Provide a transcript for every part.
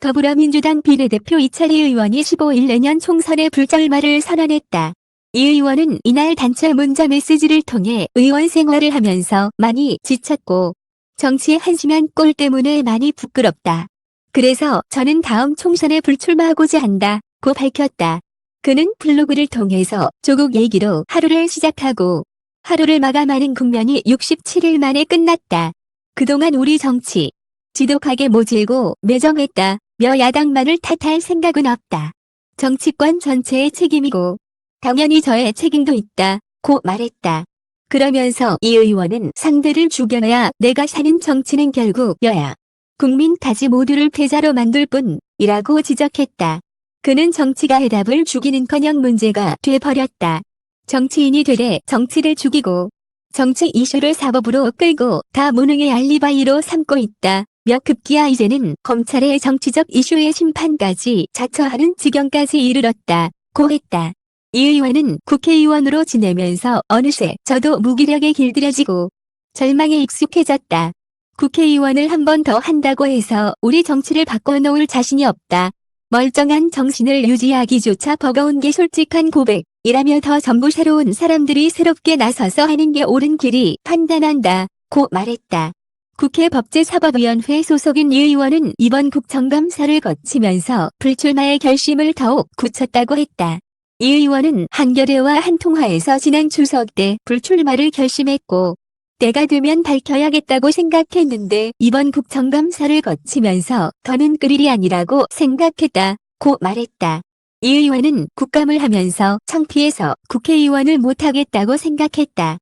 더불어민주당 비례대표 이철희 의원이 15일 내년 총선에 불출마를 선언했다. 이 의원은 이날 단체 문자 메시지를 통해 의원 생활을 하면서 많이 지쳤고 정치에 한심한 꼴 때문에 많이 부끄럽다. 그래서 저는 다음 총선에 불출마하고자 한다 고 밝혔다. 그는 블로그를 통해서 조국 얘기로 하루를 시작하고 하루를 마감하는 국면이 67일 만에 끝났다. 그동안 우리 정치 지독하게 모질고 매정했다. 며 야당만을 탓할 생각은 없다. 정치권 전체의 책임이고 당연히 저의 책임도 있다. 고 말했다. 그러면서 이 의원은 상대를 죽여야 내가 사는 정치는 결국 여야 국민 타지 모두를 패자로 만들 뿐이라고 지적했다. 그는 정치가 해답을 주기는커녕 문제가 돼버렸다. 정치인이 되래 정치를 죽이고 정치 이슈를 사법으로 끌고 다 무능의 알리바이로 삼고 있다. 며 급기야 이제는 검찰의 정치적 이슈의 심판까지 자처하는 지경까지 이르렀다. 고 했다. 이 의원은 국회의원으로 지내면서 어느새 저도 무기력에 길들여지고 절망에 익숙해졌다. 국회의원을 한 번 더 한다고 해서 우리 정치를 바꿔놓을 자신이 없다. 멀쩡한 정신을 유지하기조차 버거운 게 솔직한 고백이라며 더 전부 새로운 사람들이 새롭게 나서서 하는 게 옳은 길이 판단한다. 고 말했다. 국회 법제사법위원회 소속인 이 의원은 이번 국정감사를 거치면서 불출마의 결심을 더욱 굳혔다고 했다. 이 의원은 한겨레와 한 통화에서 지난 추석 때 불출마를 결심했고 때가 되면 밝혀야겠다고 생각했는데 이번 국정감사를 거치면서 더는 끓 일이 아니라고 생각했다. 고 말했다. 이 의원은 국감을 하면서 창피해서 국회의원을 못하겠다고 생각했다.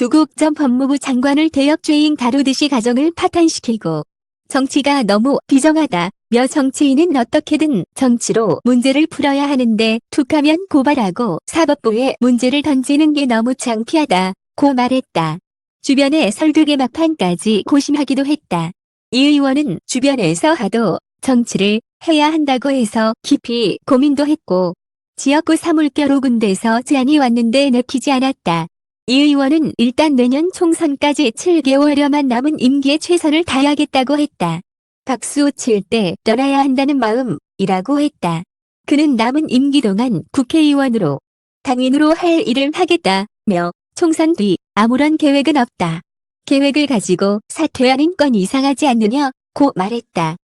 조국 전 법무부 장관을 대역죄인 다루듯이 가정을 파탄시키고 정치가 너무 비정하다. 며 정치인은 어떻게든 정치로 문제를 풀어야 하는데 툭하면 고발하고 사법부에 문제를 던지는 게 너무 창피하다. 고 말했다. 주변의 설득의 막판까지 고심하기도 했다. 이 의원은 주변에서 하도 정치를 해야 한다고 해서 깊이 고민도 했고 지역구 사물결 5군데서 제안이 왔는데 내키지 않았다. 이 의원은 일단 내년 총선까지 7개월여만 남은 임기에 최선을 다하겠다고 했다. 박수 칠 때 떠나야 한다는 마음이라고 했다. 그는 남은 임기 동안 국회의원으로 당인으로 할 일을 하겠다며 총선 뒤 아무런 계획은 없다. 계획을 가지고 사퇴하는 건 이상하지 않느냐 고 말했다.